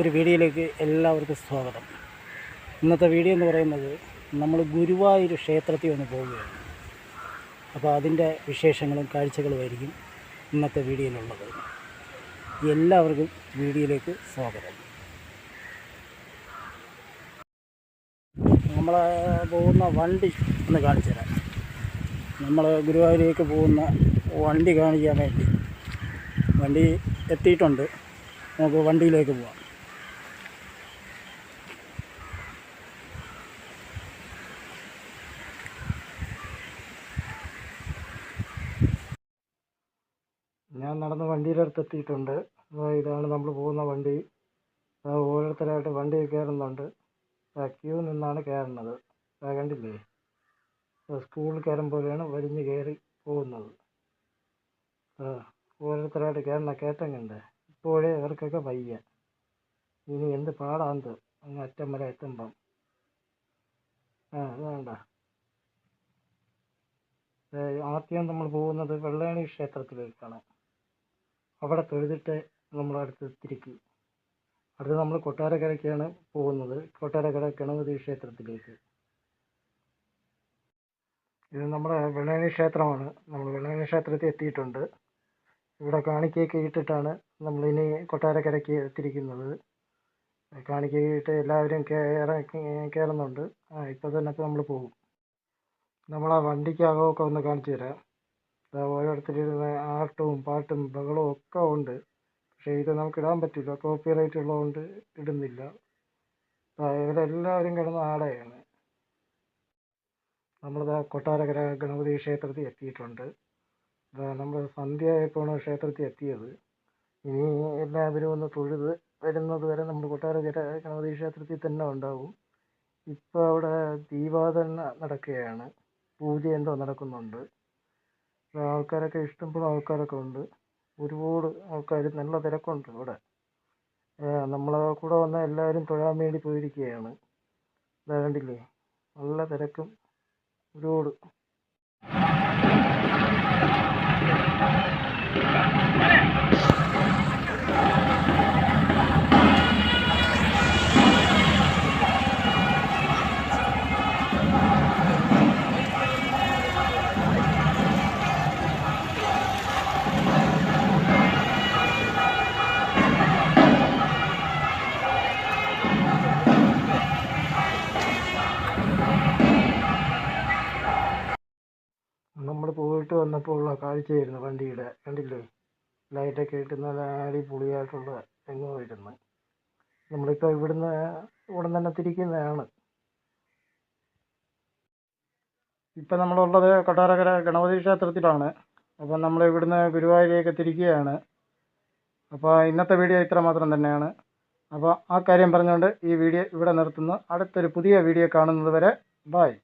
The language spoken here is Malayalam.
ഒരു വീഡിയോയിലേക്ക് എല്ലാവർക്കും സ്വാഗതം. ഇന്നത്തെ വീഡിയോ എന്ന് പറയുന്നത് നമ്മൾ ഗുരുവായൂർ ക്ഷേത്രത്തിൽ ഒന്ന് പോവുകയാണ്. അപ്പോൾ അതിന്റെ വിശേഷങ്ങളും കാഴ്ചകളുമായിരിക്കും ഇന്നത്തെ വീഡിയോയിലുള്ളത്. എല്ലാവർക്കും വീഡിയോയിലേക്ക് സ്വാഗതം. നമ്മൾ പോകുന്ന വണ്ടി ഒന്ന് കാണിച്ചു തരാം. നമ്മൾ ഗുരുവായൂരിലേക്ക് പോകുന്ന വണ്ടി കാണിക്കാൻ വേണ്ടി. വണ്ടി എത്തിയിട്ടുണ്ട്. നമുക്ക് വണ്ടിയിലേക്ക് പോവാം. ഞാൻ നടന്ന് വണ്ടിയുടെ അടുത്ത് എത്തിയിട്ടുണ്ട് അപ്പോൾ ഇതാണ് നമ്മൾ പോകുന്ന വണ്ടി. ഓരോരുത്തരായിട്ട് വണ്ടി കയറുന്നുണ്ട്. ക്യൂ നിന്നാണ് കയറുന്നത്. കണ്ടില്ലേ? സ്കൂളിൽ കയറും പോലെയാണ് വലിഞ്ഞ് കയറി പോകുന്നത്. ഓരോരുത്തരായിട്ട് കയറുന്ന കയറ്റം കണ്ടേ ഇപ്പോഴേ അവർക്കൊക്കെ വയ്യ. ഇനി എന്ത് പാടാന്ത്? അങ്ങ് അറ്റം വരെ എത്തുമ്പം. ആ വേണ്ട ആദ്യം നമ്മൾ പോകുന്നത് വെള്ളായണി ക്ഷേത്രത്തിലേക്കാണ്. അവിടെ തൊഴുതിട്ട് നമ്മൾ അടുത്ത് തിരിക്കും. അടുത്ത് നമ്മൾ കൊട്ടാരക്കരയ്ക്കാണ് പോകുന്നത്. കൊട്ടാരക്കര ഗണപതി ക്ഷേത്രത്തിലേക്ക്. ഇത് നമ്മുടെ വെള്ളാണി ക്ഷേത്രമാണ്. നമ്മൾ വെള്ളാണി ക്ഷേത്രത്തിൽ എത്തിയിട്ടുണ്ട്. ഇവിടെ കാണിക്കയൊക്കെ ഇട്ടിട്ടാണ് നമ്മൾ ഇനി കൊട്ടാരക്കരയ്ക്ക് എത്തിയിരിക്കുന്നത് കാണിക്കയിട്ട് എല്ലാവരും കയറി കയറുന്നുണ്ട്. ആ ഇപ്പോൾ തന്നെ നമ്മൾ പോകും. നമ്മൾ ആ വണ്ടിക്ക് അകമൊക്കെ ഒന്ന് കാണിച്ചു തരാം. ഓരോരുത്തരിരുന്ന് ആട്ടവും പാട്ടും ബഹളവും ഒക്കെ ഉണ്ട്. പക്ഷേ ഇത് നമുക്ക് ഇടാൻ പറ്റില്ല. കോപ്പി റൈറ്റ് ഉള്ളതുകൊണ്ട് ഇടുന്നില്ല. ഇവരെല്ലാവരും കിടന്ന് ആടെയാണ്. നമ്മളിതാ കൊട്ടാരക്കര ഗണപതി ക്ഷേത്രത്തിൽ എത്തിയിട്ടുണ്ട്. നമ്മൾ സന്ധ്യയായപ്പോഴാണ് ക്ഷേത്രത്തിൽ എത്തിയത്. ഇനി എല്ലാവരും ഒന്ന് തൊഴുത് വരുന്നത് വരെ നമ്മൾ കൊട്ടാരക്കര ഗണപതി ക്ഷേത്രത്തിൽ തന്നെ ഉണ്ടാവും. ഇപ്പോൾ അവിടെ ദീപാരാധന നടക്കുകയാണ്. പൂജ എന്തോ നടക്കുന്നുണ്ട്. ആൾക്കാരൊക്കെ ഇഷ്ടംപോലെ ആൾക്കാരൊക്കെ ഉണ്ട്. ഒരുപാട് ആൾക്കാർ നല്ല തിരക്കുണ്ട് ഇവിടെ. നമ്മളെ കൂടെ വന്ന എല്ലാവരും തൊഴാൻ വേണ്ടി പോയിരിക്കുകയാണ് ഇതാ കണ്ടില്ലേ? നല്ല തിരക്കും. ഒരുപാട്. പോയിട്ട് വന്നപ്പോൾ ഉള്ള കാഴ്ചയായിരുന്നു വണ്ടിയുടെ. കണ്ടില്ലേ? ലൈറ്റൊക്കെ ഇട്ട് നല്ല അടിപൊളിയായിട്ടുള്ള രംഗമായിരുന്നു. നമ്മളിപ്പോൾ ഇവിടുന്ന് ഉടൻ തന്നെ തിരിക്കുന്നതാണ്. ഇപ്പം നമ്മളുള്ളത് കൊട്ടാരക്കര ഗണപതി ക്ഷേത്രത്തിലാണ്. അപ്പം നമ്മൾ ഇവിടുന്ന് ഗുരുവായൂരേക്ക് തിരിക്കുകയാണ്. അപ്പോൾ ഇന്നത്തെ വീഡിയോ ഇത്ര മാത്രം തന്നെയാണ്. അപ്പോൾ ആ കാര്യം പറഞ്ഞുകൊണ്ട് ഈ വീഡിയോ ഇവിടെ നിർത്തുന്നു. അടുത്തൊരു പുതിയ വീഡിയോ കാണുന്നത് വരെ ബായ്